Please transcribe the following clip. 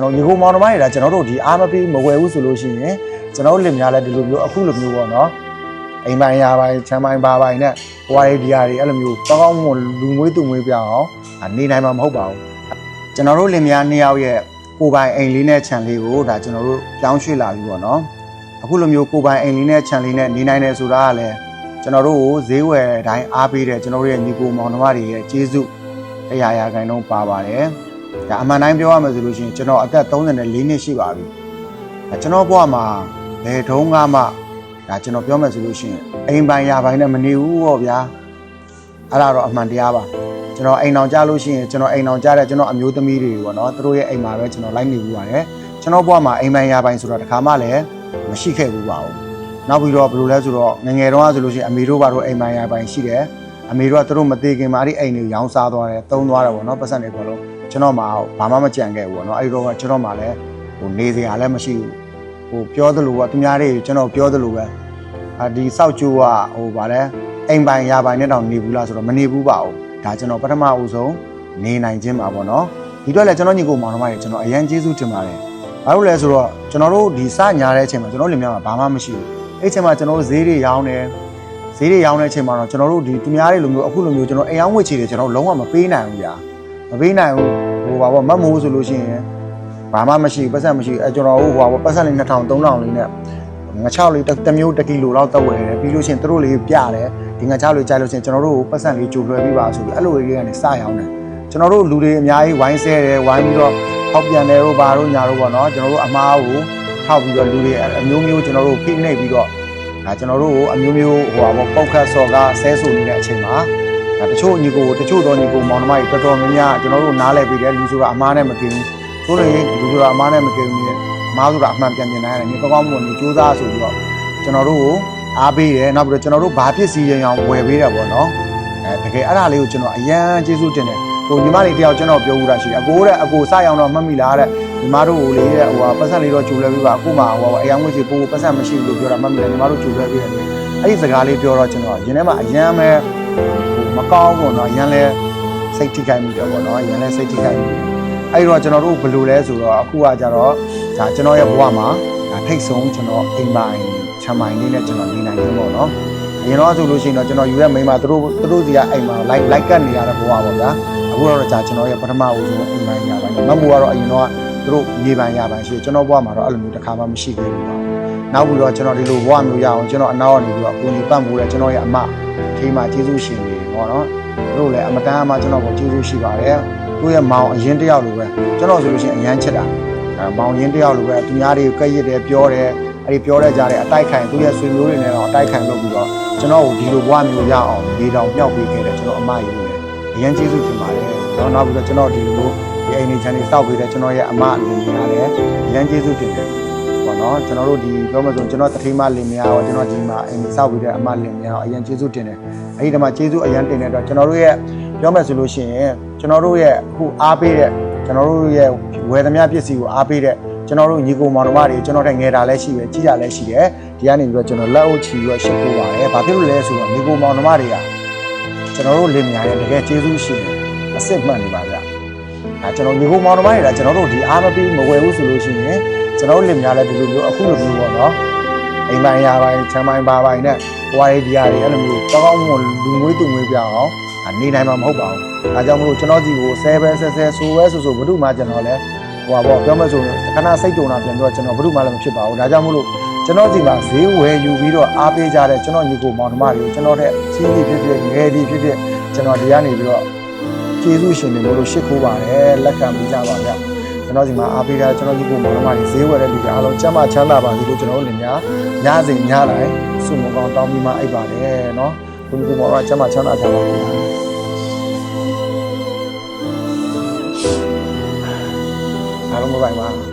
ကျွန်တော်ညီကိုမောင်နှမတွေကကျွန်တော်တို့ဒီအားမပေးမဝယ်ဘူးဆိုလို့ရှိရင်ကျွန်တော်တို့လင်များလည်းဒီလိုမျိုးအခုလိုမျိုးပေါ့နော်အိမ်ပိုင်းရာပိုင်းချမ်းပိုင်းဘာပိုင်းနဲ့ဟွာရီဒီယာတွေအဲ့လိုမျိုးကောင်းကောင်းမွန်လူငွေးသူငွေးပြအောင်နေနိုင်မှာမဟုတ်ပါဘူးကျွန်တော်တို့လင်များနှစ်ယောက်ရဲ့ကိုယ်ပိုင်အိမ်လေးနဲ့ခြံလေးကိုဒါကျွန်တော်တို့ပြောင်းရွှေ့လာပြီပေါ့နော်အခုလိုမျိုးကိုယ်ပိုင်အိမ်လေးနဲ့ခြံလေးနဲ့နေနိုင်တယ်ဆိုတာကလည်းကျွန်တော်တို့ကိုဈေးဝယ်တိုင်းအားပေးတဲ့ကျွန်တော်တို့ရဲ့ညီကိုမောင်နှမတွေရဲ့ကျေးဇူးတရားရာခိုင်နှုန်းပါပါတယ် ဒါအမှန်တိုင်းပြောရမယ်ဆိုလို့ရှိရင်ကျွန်တော်အသက်34နှစ်ရှိပါပြီ။ဒါကျွန်တော်ဘဝမှာဘယ်တုန်းကမှဒါကျွန်တော်ပြောမယ်ဆိုလို့ရှိရင်အိမ်ပိုင်ရပိုင်နဲ့မနေဘူးပေါ့ဗျာ။အဲ့ဒါတော့အမှန်တရားပါ။ကျွန်တော်အိမ်အောင်ကြလို့ရှိရင်ကျွန်တော်အိမ်အောင်ကြတဲ့ကျွန်တော်အမျိုးသမီးတွေပေါ့နော်။သူတို့ရဲ့အိမ်မှာပဲကျွန်တော်လိုက်နေဘူးပါတယ်။ကျွန်တော်ဘဝမှာအိမ်ပိုင်ရပိုင်ဆိုတော့တခါမှလည်းမရှိခဲ့ဘူးပါဘူး။နောက်ပြီးတော့ဘယ်လိုလဲဆိုတော့ငယ်ငယ်တုန်းကဆိုလို့ရှိရင်အမေတို့ဘာလို့အိမ်ပိုင်ရပိုင်ရှိတယ်။အမေတို့ကသူတို့မသေးခင်မှာအဲ့ဒီအိမ်တွေရောင်းစားသွားတယ်၊တုံးသွားတယ်ပေါ့နော်။ပတ်စံတွေပေါ့လို့ ကျွန်တော်မှဘာမှမကြံခဲ့ဘူးပေါ့နော်အဲ့ဒီတော့ကကျွန်တော်မှလည်းဟိုနေစရာလည်းမရှိဘူးဟိုပြောသလိုကသူများတွေကျွန်တော်ပြောသလိုပဲအာဒီစောက်ကျိုးကဟိုဗာလဲအိမ်ပိုင်ရပိုင်နဲ့တောင်နေဘူးလားဆိုတော့မနေဘူးပါဘူးဒါကျွန်တော်ပထမဦးဆုံးနေနိုင်ခြင်းပါပေါ့နော်ဒီတော့လည်းကျွန်တော်ညီကိုမောင်နှမတွေကျွန်တော်အရန်ကျေးဇူးတင်ပါတယ်ဘာလို့လဲဆိုတော့ကျွန်တော်တို့ဒီစညာတဲ့အချိန်မှာကျွန်တော်လင်မြမှာဘာမှမရှိဘူးအဲ့အချိန်မှာကျွန်တော်တို့ဈေးတွေရောင်းတယ်ဈေးတွေရောင်းတဲ့အချိန်မှာတော့ကျွန်တော်တို့ဒီသူများတွေလိုမျိုးအခုလိုမျိုးကျွန်တော်အိမ်အောင်ဝေချေတွေကျွန်တော်လုံးဝမပေးနိုင်ဘူးညာ မပေးနိုင်ဘူးဟိုပါပေါ့မတ်မိုးဆိုလို့ရှိရင်ဘာမှမရှိဘူးပတ်စံမရှိဘူးအဲကျွန်တော်ဟိုပါပေါ့ပတ်စံလေး2000 3000လေးနဲ့ငါ6လေးတစ်မျိုးတစ်ကီလိုလောက်တက်ဝယ်တယ်ပြီးလို့ရှိရင်သူတို့လေးပြတယ်ဒီငါ6လေးကြိုက်လို့ရှိရင်ကျွန်တော်တို့ပတ်စံလေးကြိုလွှဲပြီးပါဆိုပြီးအဲ့လိုလေးကနေစရောင်းတယ်ကျွန်တော်တို့လူတွေအများကြီးဝိုင်းဆဲတယ်ဝိုင်းပြီးတော့ဟောက်ပြန်တယ်တို့ဘာတို့ညာတို့ပေါ့နော်ကျွန်တော်တို့အမားကိုထောက်ပြီးတော့လူတွေအမျိုးမျိုးကျွန်တော်တို့ဖိနှိပ်ပြီးတော့ဒါကျွန်တော်တို့ကိုအမျိုးမျိုးဟိုပါပေါ့ပောက်ခတ်စော်ကားဆဲဆူနေတဲ့အချိန်မှာ ဒါတချို့ညီကိုတချို့တော့ညီကိုမောင်နှမတွေတော်တော်များများကျွန်တော်တို့နားလည်ပြီးတယ်လူဆိုတာအမားနဲ့မကင်းဘူးဆိုလို့ရင်လူဆိုတာအမားနဲ့မကင်းဘူးလေမားဆိုတာအမှန်ပြန်မြင်နိုင်ရတယ်ညီကောင်းကောင်းမွန်ညီစူးစမ်းဆိုပြီးတော့ကျွန်တော်တို့ကိုအားပေးတယ်နောက်ပြီးတော့ကျွန်တော်တို့ဘာပစ္စည်းရအောင်ဝယ်ပေးတာပေါ့နော်အဲတကယ်အဲ့ဒါလေးကိုကျွန်တော်အရန်ကျေးဇူးတင်တယ်ဟိုညီမလေးတယောက်ကျွန်တော်ပြောဦးတာရှိတယ်အကိုတဲ့အကိုစရအောင်တော့မှတ်မိလားတဲ့ညီမတို့ကိုလေတဲ့ဟိုဟာပတ်စံလေးတော့ဂျူလဲပြီးပါအခုမှဟိုဟာအရန်ငွေစီပိုးပတ်စံမရှိဘူးလို့ပြောတာမှတ်မိတယ်ညီမတို့ဂျူလဲပြီးတယ်အဲ့ဒီစကားလေးပြောတော့ကျွန်တော်ရင်ထဲမှာအရန်ပဲ မကောင်းဘူးเนาะရန်လဲစိတ်ထိခိုက်မိတယ်ပေါ့เนาะရန်လဲစိတ်ထိခိုက်မိတယ်အဲ့တော့ကျွန်တော်တို့ဘယ်လိုလဲဆိုတော့အခုကကြတော့ဒါကျွန်တော်ရဲ့ဘဝမှာဒါထိတ်ဆုံးကျွန်တော်အိမ်ပိုင်ချမ်းပိုင်လေးနဲ့ကျွန်တော်နေနိုင်တယ်ပေါ့เนาะအရင်တော့ဆိုလို့ရှိရင်တော့ကျွန်တော်ယူရဲ့မိန်းမသူတို့သူတို့စီကအိမ်မှာလိုက်လိုက်ကတ်နေရတဲ့ဘဝပေါ့ဗျာအခုတော့ကြာကျွန်တော်ရဲ့ပထမဦးဆုံးအိမ်ပိုင်ရပိုင်းမမိုးကတော့အရင်တော့သူတို့မြေပိုင်ရပိုင်းရှိကျွန်တော်ဘဝမှာတော့အဲ့လိုမျိုးတစ်ခါမှမရှိခဲ့ဘူးပေါ့ နောက်ပြီးတော့ကျွန်တော်ဒီလိုဘဝမျိုးရအောင်ကျွန်တော်အနောက်ကနေပြီးတော့အကူအညီပံ့ပိုးတဲ့ကျွန်တော်ရဲ့အမထေးမှကျေးဇူးရှင်တွေပေါ့နော်တို့လည်းအမတန်အမှကျွန်တော်ကိုကျေးဇူးရှိပါတယ်သူ့ရဲ့မောင်အရင်တယောက်လိုပဲကျွန်တော်ဆိုလို့ရှိရင်အရန်ချစ်တာအဲမောင်ရင်တယောက်လိုပဲသူများတွေကိုကဲ့ရစ်တယ်ပြောတယ်အဲ့ဒီပြောတဲ့ကြားတဲ့အတိုက်ခိုင်သူ့ရဲ့ဆွေမျိုးတွေနဲ့တော့အတိုက်ခိုင်လုပ်ပြီးတော့ကျွန်တော်ကိုဒီလိုဘဝမျိုးရအောင်ဒီတောင်မြောက်ပေးခဲ့တယ်ကျွန်တော်အမကြီးလို့အရန်ကျေးဇူးတင်ပါတယ်တော့နောက်ပြီးတော့ကျွန်တော်ဒီလိုဒီအိမ်နေချန်နေစောက်ပေးတဲ့ကျွန်တော်ရဲ့အမအနေနဲ့လည်းအရန်ကျေးဇူးတင်တယ် ပေါ့နော်ကျွန်တော်တို့ဒီပြောမှဆိုကျွန်တော်တထိမလင်မယားရောကျွန်တော်ဒီမှာအိမ်စောက်ပေးတဲ့အမလင်မယားရောအရန်ကျေးဇူးတင်တယ်အဲ့ဒီတမှာကျေးဇူးအရန်တင်တဲ့အတွက်ကျွန်တော်တို့ရဲ့ပြောမယ်ဆိုလို့ရှိရင်ကျွန်တော်တို့ရဲ့အခုအားပေးတဲ့ကျွန်တော်တို့ရဲ့ဝယ်သမျှပစ္စည်းကိုအားပေးတဲ့ကျွန်တော်တို့ညီကိုမောင်နှမတွေကျွန်တော်တဲ့ငယ်တာလည်းရှိတယ်ကြီးတာလည်းရှိတယ်ဒီကနေပြီးတော့ကျွန်တော်လက်အုပ်ချီပြီးတော့ရှင်းဖို့ပါတယ်ဘာဖြစ်လို့လဲဆိုတော့ညီကိုမောင်နှမတွေကကျွန်တော်တို့လင်မြာရဲ့တကယ်ကျေးဇူးရှိတယ်အစစ်မှန်နေပါဗျဒါကျွန်တော်ညီကိုမောင်နှမတွေကကျွန်တော်တို့ဒီအားမပေးမဝယ်ဘူးဆိုလို့ရှိရင် ကျွန်တော်တို့လင်မြာလည်းဒီလိုမျိုးအခုလိုမျိုးပေါ့နော်အိမ်ပိုင်းရာပိုင်းချမ်းပိုင်းဘာပိုင်းနဲ့ဟွာရီဒီယာတွေအဲ့လိုမျိုးကောင်းကောင်းမွန်လူငွေတူငွေပြအောင် နေနိုင်မှာမဟုတ်ပါဘူး။ဒါကြောင့်မလို့ကျွန်တော်စီကိုဆဲပဲဆဲဆဲဆိုပဲဆိုဆိုဘု து မှကျွန်တော်လည်းဟိုပါပေါ့ပြောမဆိုခဏစိတ်တုံတာပြန်ပြီးတော့ကျွန်တော်ဘု து မှလည်းမဖြစ်ပါဘူး။ဒါကြောင့်မလို့ကျွန်တော်စီမှာဈေးဝယ်ယူပြီးတော့အားပေးကြတဲ့ကျွန်တော်ညီကိုမောင်နှမတွေကိုကျွန်တော်တဲ့ကြီးကြီးဖြစ်ဖြစ်ငယ်ကြီးဖြစ်ဖြစ်ကျွန်တော်ဒီကနေပြီးတော့ကျေးဇူးရှင်တွေလို့ရှ िख ိုးပါတယ်လက်ခံပေးကြပါဗျ။ ကျွန်တော်စီမှာအားပေးကြတဲ့ကျွန်တော်ညီကိုမောင်နှမတွေဈေးဝယ်တဲ့လူတွေအားလုံးကျမ်းမာချမ်းသာပါစေလို့ကျွန်တော်တို့လင်များညစဉ်ညတိုင်းဆုမကောင်းတောင်းပြီးမှအိပ်ပါတယ်နော်။ဘုရားမောင်ကကျမ်းမာချမ်းသာကြပါစေ။အားလုံးမပိုင်ပါ